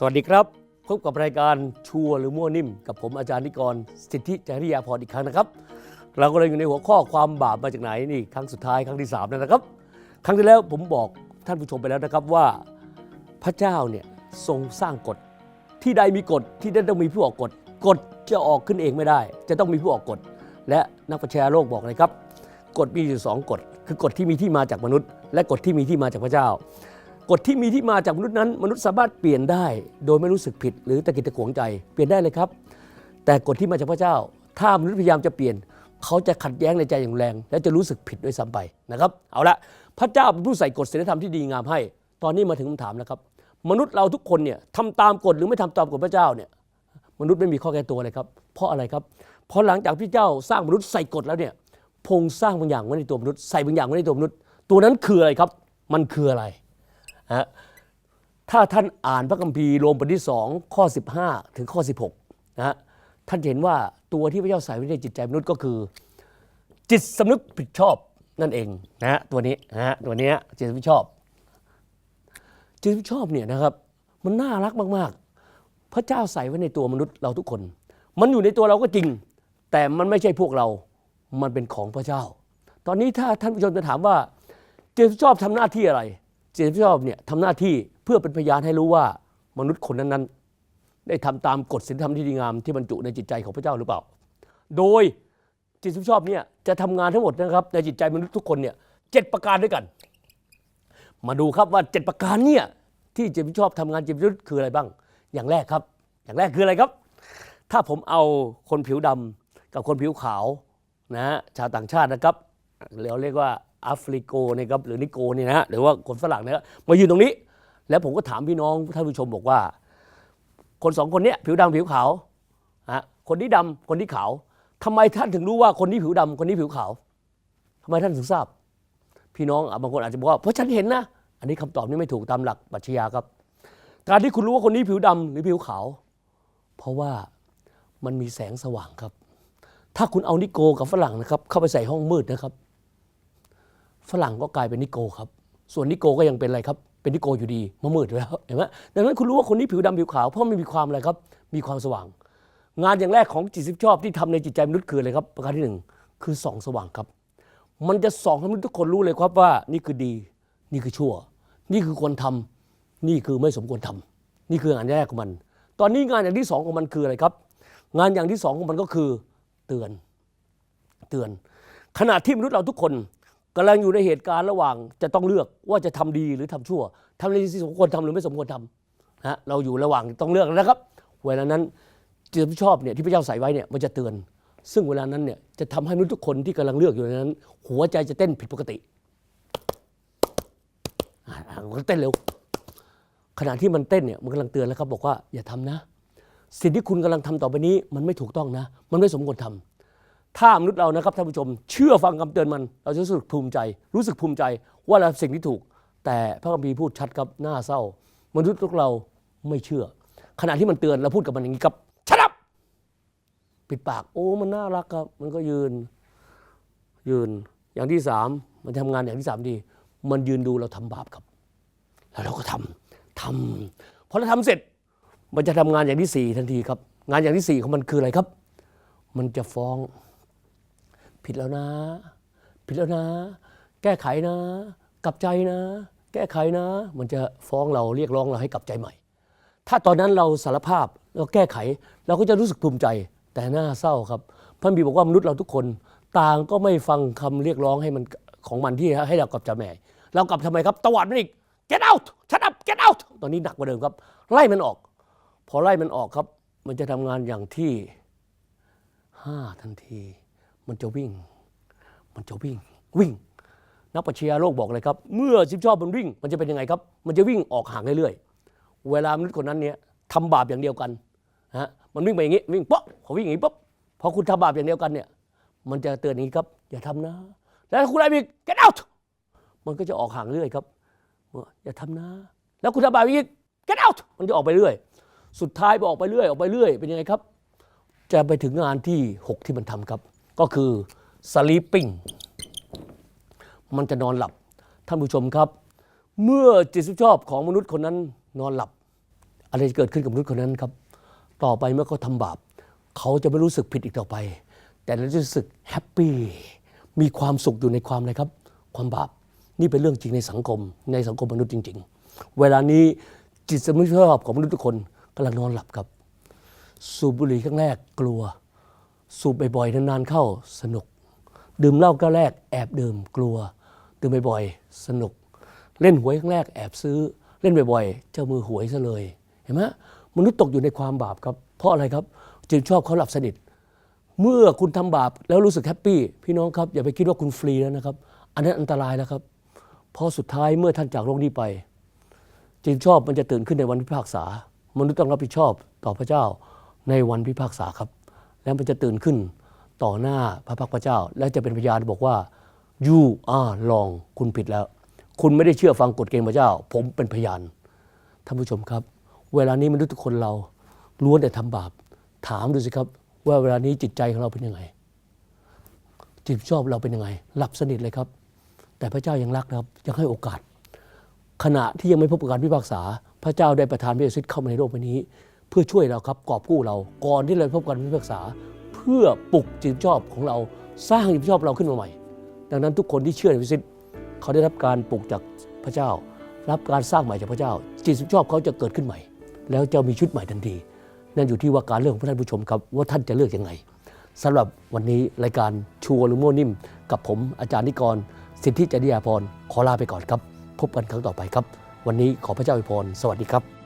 สวัสดีครับ พบกับรายการชัวหรือมั่วนิ่ม กับผมอาจารย์นิกร สิทธิจริยาพรอีกครั้งนะครับ เราก็เลยอยู่ในหัวข้อความบาปมาจากไหนนี่ครั้งสุดท้ายครั้งที่3แล้วนะครับ ครั้งที่แล้วผมบอกท่านผู้ชมไปแล้วนะครับว่า พระเจ้าเนี่ยทรงสร้างกฎ ที่ใดมีกฎที่นั่นต้องมีผู้ออกกฎกฎจะออกขึ้นเองไม่ได้ จะต้องมีผู้ออกกฎ และนักปรัชาโลกบอกเลยครับกฎมีอยู่สองกฎคือกฎที่มีที่มาจากมนุษย์ และกฎที่มีที่มาจากพระเจ้า กฎที่มีที่มาจากมนุษย์นั้น มนุษย์สามารถเปลี่ยนได้ โดยไม่รู้สึกผิด หรือตะกิดตะขวงใจ เปลี่ยนได้เลยครับ แต่กฎที่มาจากพระเจ้า ถ้ามนุษย์พยายามจะเปลี่ยน เขาจะขัดแย้งในใจอย่างแรง และจะรู้สึกผิดด้วยซ้ำไปนะครับ เอาละพระเจ้าเป็นผู้ใส่กฎศีลธรรมที่ดีงามให้ ตอนนี้มาถึงคำถามแล้วครับ มนุษย์เราทุกคนเนี่ยทำตามกฎหรือไม่ทำตามกฎพระเจ้าเนี่ย มนุษย์ไม่มีข้อแก้ตัวเลยครับ เพราะอะไรครับ เพราะหลังจากที่เจ้าสร้างมนุษย์ใส่กฎแล้วเนี่ย พงสร้างบางอย่างไว้ในตัวมนุษย์ ใส่บางอย่างไว้ในตัวมนุษย์ ตัวนั้นคืออะไรครับ มันคืออะไร ฮะถ้าท่านอ่านพระคัมภีร์โรมบทที่2ข้อ 15 ถึงข้อ 16นะฮะท่านเห็นว่าตัวที่พระเจ้าใส่ไว้ในจิตใจมนุษย์ก็คือ จิตสำนึกผิดชอบนั่นเองนะตัวนี้นะตัวนี้จิตสำนึกชอบ จิตสำนึกชอบเนี่ยนะครับ มันน่ารักมากๆ พระเจ้าใส่ไว้ในตัวมนุษย์เราทุกคน มันอยู่ในตัวเราก็จริง แต่มันไม่ใช่พวกเรา มันเป็นของพระเจ้า ตอนนี้ถ้าท่านผู้ชมจะถามว่าจิตสำนึกชอบทำหน้าที่อะไร สำนึกชอบเนี่ยทำหน้าที่เพื่อเป็นพยานให้รู้ว่ามนุษย์คนนั้นๆ ได้ทำตามกฎศีลธรรมที่ดีงามที่บรรจุในจิตใจของพระเจ้าหรือเปล่า โดยจิตสำนึกชอบเนี่ยจะทำงานทั้งหมดนะครับในจิตใจมนุษย์ทุกคนเนี่ยเจ็ดประการด้วยกัน มาดูครับว่าเจ็ดประการเนี่ยที่จิตสำนึกชอบทำงานจิตสำนึกคืออะไรบ้าง อย่างแรกครับ อย่างแรกคืออะไรครับ ถ้าผมเอาคนผิวดำกับคนผิวขาวนะชาวต่างชาตินะครับเราเรียกว่า อฟริโกนะครับหรือนิโกเนี่ยนะฮะหรือว่าคนฝรั่งเนี่ยมายืนตรงนี้ แล้วผมก็ถามพี่น้องท่านผู้ชมบอกว่า คนสองคนเนี้ยผิวดำผิวขาวฮะคนที่ดำคนที่ขาวทำไมท่านถึงรู้ว่าคนนี้ผิวดำคนนี้ผิวขาวทำไมท่านถึงทราบ พี่น้องบางคนอาจจะบอกว่าเพราะฉันเห็นนะ อันนี้คำตอบนี้ไม่ถูกตามหลักปรัชญาครับ การที่คุณรู้ว่าคนนี้ผิวดำหรือผิวขาว เพราะว่ามันมีแสงสว่างครับ ถ้าคุณเอานิโกกับฝรั่งนะครับ เข้าไปใส่ห้องมืดนะครับ ฝรั่งก็กลายเป็นนิโกครับ ส่วนนิโกก็ยังเป็นอะไรครับ เป็นนิโกอยู่ดีมามืดแล้วเห็นไหมดังนั้นคุณรู้ว่าคนนี้ผิวดำผิวขาวเพราะมันมีความอะไรครับ มีความสว่าง งานอย่างแรกของจิตสิบชอบที่ทำในจิตใจมนุษย์คืออะไรครับ ประการที่หนึ่งคือส่องสว่างครับ มันจะส่องให้มนุษย์ทุกคนรู้เลยครับว่า นี่คือดี นี่คือชั่ว นี่คือควรทำนี่คือไม่สมควรทำนี่คืองานแรกของมัน ตอนนี้งานอย่างที่สองของมันคืออะไรครับ งานอย่างที่สองของมันก็คือ เตือน เตือน ขณะที่มนุษย์เราทุกคน กำลังอยู่ในเหตุการณ์ระหว่างจะต้องเลือกว่าจะทำดีหรือทำชั่วทำในสิ่งที่สมควรทำหรือไม่สมควรทำนะเราอยู่ระหว่างต้องเลือกนะครับ เวลานั้นจิตชอบเนี่ยที่พระเจ้าใส่ไว้เนี่ยมันจะเตือน ซึ่งเวลานั้นเนี่ยจะทำให้มนุษย์ทุกคนที่กำลังเลือกอยู่นั้น หัวใจจะเต้นผิดปกติอ่ามันก็เต้นเร็วขณะที่มันเต้นเนี่ยมันกำลังเตือนแล้วครับบอกว่าอย่าทำนะ สิ่งที่คุณกำลังทำต่อไปนี้มันไม่ถูกต้องนะ มันไม่สมควรทำ ถ้ามนุษย์เรานะครับท่านผู้ชม เชื่อฟังคำเตือนมัน เราจะรู้สึกภูมิใจ รู้สึกภูมิใจว่าเราสิ่งที่ถูก แต่พระคัมภีร์พูดชัดครับหน้าเศร้า มนุษย์พวกเราไม่เชื่อ ขณะที่มันเตือนเราพูดกับมันอย่างนี้ครับชัด up ปิดปาก โอ้มันน่ารักครับ มันก็ยืน ยืนอย่างที่สามมันทำงานอย่างที่สามดี มันยืนดูเราทำบาปครับ แล้วเราก็ทำทำพอเราทำเสร็จ มันจะทำงานอย่างที่สี่ทันทีครับ งานอย่างที่สี่ของมันคืออะไรครับ มันจะฟ้อง ผิดแล้วนะ ผิดแล้วนะ แก้ไขนะ กลับใจนะ แก้ไขนะ มันจะฟ้องเราเรียกร้องเราให้กลับใจใหม่ ถ้าตอนนั้นเราสารภาพเราแก้ไข เราก็จะรู้สึกภูมิใจแต่น่าเศร้าครับพระบีบอกว่ามนุษย์เราทุกคน ต่างก็ไม่ฟังคำเรียกร้องให้มันของมันที่ให้เรากลับใจใหม่เรากลับทำไมครับตวาดมันอีก get out shut up get out ตอนนี้หนักกว่าเดิมครับ ไล่มันออก พอไล่มันออกครับ มันจะทำงานอย่างที่ห้าทันที มันจะวิ่ง มันจะวิ่ง วิ่ง นักปัชญาโลกบอกเลยครับ เมื่อชิบชอบมันวิ่ง มันจะเป็นยังไงครับ มันจะวิ่งออกห่างเรื่อยๆ เวลามนุษย์คนนั้นเนี่ยทำบาปอย่างเดียวกันนะฮะ มันวิ่งไปอย่างนี้ วิ่งป๊อกพอวิ่งอย่างนี้ป๊อกพอคุณทำบาปอย่างเดียวกันเนี่ย มันจะเตือนอย่างนี้ครับ อย่าทำนะ แล้วคุณไล่ไปอีก get out มันก็จะออกห่างเรื่อยครับ อย่าทำนะ แล้วคุณทำบาปอีก get out มันจะออกไปเรื่อย สุดท้ายพอออกไปเรื่อย ออกไปเรื่อย เป็นยังไงครับ จะไปถึงงานที่ 6 ที่มันทำครับ ก็คือ sleeping มันจะนอนหลับ ท่านผู้ชมครับ เมื่อจิตสุชอบของมนุษย์คนนั้นนอนหลับ อะไรจะเกิดขึ้นกับมนุษย์คนนั้นครับ ต่อไปเมื่อเขาทำบาป เขาจะไม่รู้สึกผิดอีกต่อไป แต่เราจะรู้สึกแฮปปี้มีความสุขอยู่ในความอะไรครับ ความบาปนี่เป็นเรื่องจริงในสังคม ในสังคมมนุษย์จริง ๆ เวลานี้จิตสำนึกชอบของมนุษย์ทุกคนกำลังนอนหลับครับ สูบบุหรี่ครั้งแรกกลัว สูบบ่อยๆนานๆเข้าสนุก ดื่มเหล้าก้วแรกแอบดื่มกลัว ดื่มบ่อยๆสนุก เล่นหวยครั้งแรกแอบซื้อ เล่นบ่อยๆ เจ้ามือหวยซะเลยเห็นไหมมนุษย์ตกอยู่ในความบาปครับ เพราะอะไรครับจึงชอบเขาหลับสนิทเมื่อคุณทำบาปแล้วรู้สึกแฮปปี้พี่น้องครับอย่าไปคิดว่าคุณฟรีแล้วนะครับ อันนั้นอันตรายแล้วครับ เพราะสุดท้ายเมื่อท่านจากโลกนี้ไปจึงชอบมันจะตื่นขึ้นในวันพิพากษามนุษย์ต้องรับผิดชอบต่อพระเจ้าในวันพิพากษาครับ แล้วมันจะตื่นขึ้นต่อหน้าพระพักตร์พระเจ้า และจะเป็นพยานบอกว่า you are wrong คุณผิดแล้ว คุณไม่ได้เชื่อฟังกฎเกณฑ์พระเจ้า ผมเป็นพยานท่านผู้ชมครับ เวลานี้มนุษย์ทุกคนเราล้วนแต่ทำบาป ถามดูสิครับ ว่าเวลานี้จิตใจของเราเป็นยังไง จิตชอบเราเป็นยังไง หลับสนิทเลยครับ แต่พระเจ้ายังรักนะครับยังให้โอกาส ขณะที่ยังไม่พบการพิพากษา พระเจ้าได้ประทานพระเยซูคริสต์เข้ามาในโลกใบนี้ เพื่อช่วยเราครับกอบกู้เรา ก่อนที่เราจะพบการพิพากษา เพื่อปลุกจิตชอบของเราสร้างจิตชอบเราขึ้นมาใหม่ ดังนั้นทุกคนที่เชื่อในพระเยซูคริสต์เขาได้รับการปลุกจากพระเจ้า รับการสร้างใหม่จากพระเจ้า จิตชอบเขาจะเกิดขึ้นใหม่ แล้วจะมีชุดใหม่ทันที นั่นอยู่ที่ว่าการเลือกของท่านผู้ชมครับ ว่าท่านจะเลือกยังไงสำหรับวันนี้รายการชัวร์หรือมั่วนิ่ม กับผมอาจารย์นิกร สิทธิจริยาพรขอลาไปก่อนครับ พบกันครั้งต่อไปครับ วันนี้ขอพระเจ้าอวยพรสวัสดีครับ